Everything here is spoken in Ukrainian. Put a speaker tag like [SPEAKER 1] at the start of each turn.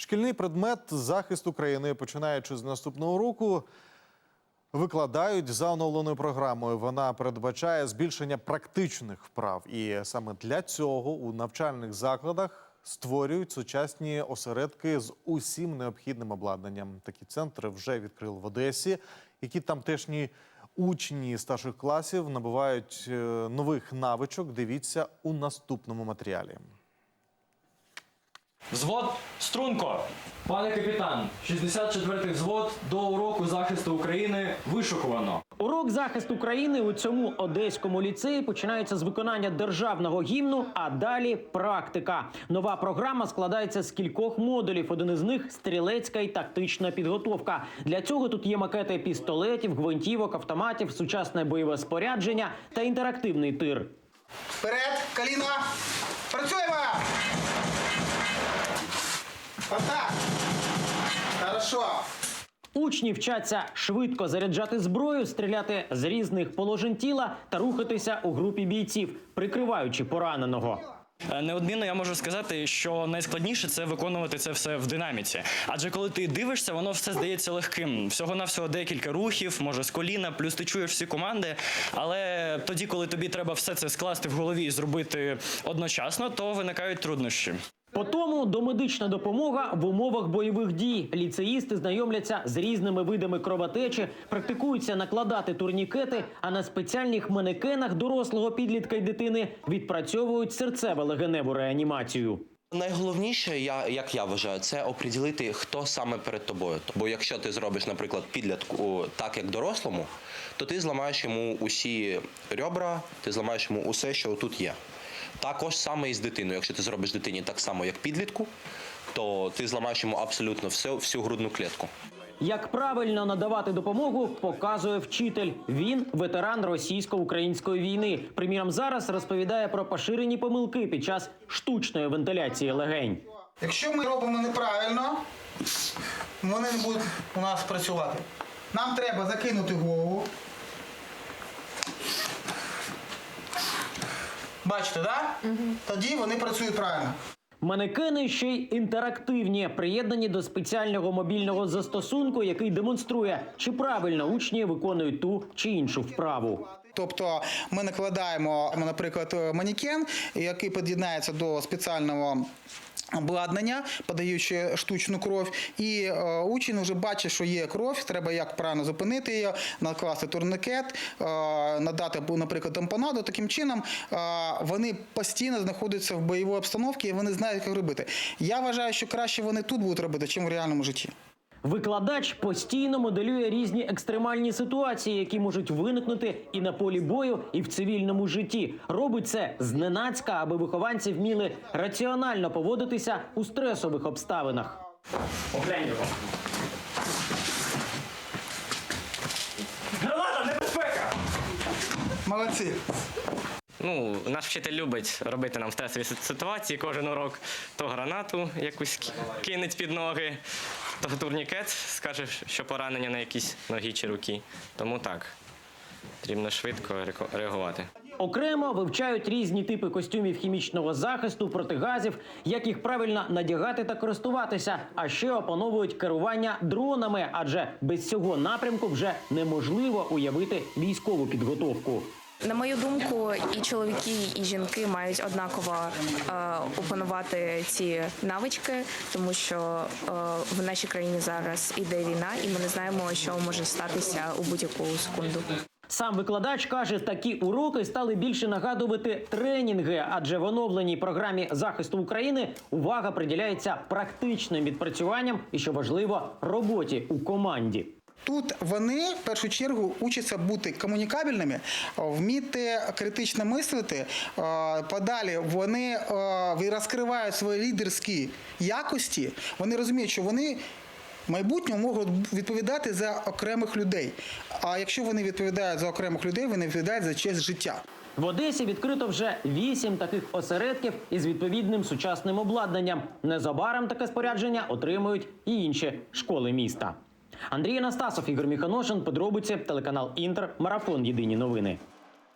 [SPEAKER 1] Шкільний предмет захист України, починаючи з наступного року, викладають за оновленою програмою. Вона передбачає збільшення практичних вправ. І саме для цього у навчальних закладах створюють сучасні осередки з усім необхідним обладнанням. Такі центри вже відкрили в Одесі, які тамтешні учні старших класів набувають е, нових навичок. Дивіться у наступному матеріалі.
[SPEAKER 2] Взвод струнко. Пане капітан, 64-й взвод до уроку захисту України вишукувано.
[SPEAKER 3] Урок захисту країни у цьому одеському ліцеї починається з виконання державного гімну, а далі практика. Нова програма складається з кількох модулів. Один із них стрілецька і тактична підготовка. Для цього тут є макети пістолетів, гвинтівок, автоматів, сучасне бойове спорядження та інтерактивний тир.
[SPEAKER 4] Вперед, коліна. Працюємо. Отак. Хорошо.
[SPEAKER 3] Учні вчаться швидко заряджати зброю, стріляти з різних положень тіла та рухатися у групі бійців, прикриваючи пораненого.
[SPEAKER 2] Е, Неодмінно я можу сказати, що найскладніше це виконувати це все в динаміці. Адже коли ти дивишся, воно все здається легким. Всього навсього декілька рухів, може з коліна, плюс ти чуєш всі команди. Але тоді, коли тобі треба все це скласти в голові і зробити одночасно, то виникають труднощі.
[SPEAKER 3] По тому домедична допомога в умовах бойових дій. Ліцеїсти знайомляться з різними видами кровотечі, практикуються накладати турнікети, а на спеціальних манекенах дорослого підлітка й дитини відпрацьовують серцево-легеневу реанімацію.
[SPEAKER 5] Найголовніше, я як я вважаю, це оприділити, хто саме перед тобою. Бо якщо ти зробиш, наприклад, підлітку так, як дорослому, то ти зламаєш йому усі ребра, ти зламаєш йому усе, що тут є. Також саме і з дитиною. Якщо ти зробиш дитині так само, як підлітку, то ти зламаєш йому абсолютно все, всю грудну клітку.
[SPEAKER 3] Як правильно надавати допомогу, показує вчитель. Він ветеран російсько-української війни. Приміром, зараз розповідає про поширені помилки під час штучної вентиляції легень.
[SPEAKER 4] Якщо ми робимо неправильно, вони не будуть у нас працювати. Нам треба закинути голову. Бачите, так? Угу. Тоді вони працюють правильно.
[SPEAKER 3] Манекени ще й інтерактивні, приєднані до спеціального мобільного застосунку, який демонструє, чи правильно учні виконують ту чи іншу вправу.
[SPEAKER 4] Тобто ми накладаємо, наприклад, манікен, який під'єднається до спеціального. Обладнання, подаючи штучну кров, і е, учень вже бачить, що є кров, треба як правильно зупинити її, накласти турникет, е, надати, наприклад, тампонаду. Таким чином е, вони постійно знаходяться в бойовій обстановці і вони знають, як робити. Я вважаю, що краще вони тут будуть робити, ніж в реальному житті.
[SPEAKER 3] Викладач постійно моделює різні екстремальні ситуації, які можуть виникнути і на полі бою, і в цивільному житті. Робить це зненацька, аби вихованці вміли раціонально поводитися у стресових обставинах.
[SPEAKER 2] Оглянь його. Граната, небезпека!
[SPEAKER 4] Молодці.
[SPEAKER 6] Ну, наш вчитель любить робити нам стресові ситуації кожен урок. То гранату якусь ки- кинеть під ноги, турнікет скаже, що поранення на якійсь ногі чи руки. Тому так, потрібно швидко реагувати.
[SPEAKER 3] Окремо вивчають різні типи костюмів хімічного захисту, протигазів, як їх правильно надягати та користуватися. А ще опановують керування дронами, адже без цього напрямку вже неможливо уявити військову підготовку.
[SPEAKER 7] На мою думку, і чоловіки, і жінки мають однаково е, опанувати ці навички, тому що е, в нашій країні зараз іде війна, і ми не знаємо, що може статися у будь-яку секунду.
[SPEAKER 3] Сам викладач каже, такі уроки стали більше нагадувати тренінги, адже в оновленій програмі захисту України увага приділяється практичним відпрацюванням і, що важливо, роботі у команді.
[SPEAKER 4] Тут вони в першу чергу учаться бути комунікабельними, вміти критично мислити. е, Подалі вони е, розкривають свої лідерські якості. Вони розуміють, що вони. в майбутньому можуть відповідати за окремих людей. А якщо вони відповідають за окремих людей, вони відповідають за честь життя.
[SPEAKER 3] В Одесі відкрито вже вісім таких осередків із відповідним сучасним обладнанням. Незабаром таке спорядження отримують і інші школи міста. Андрій Анастасов, Ігор Міханошин, подробиці, телеканал Інтер, марафон. Єдині новини.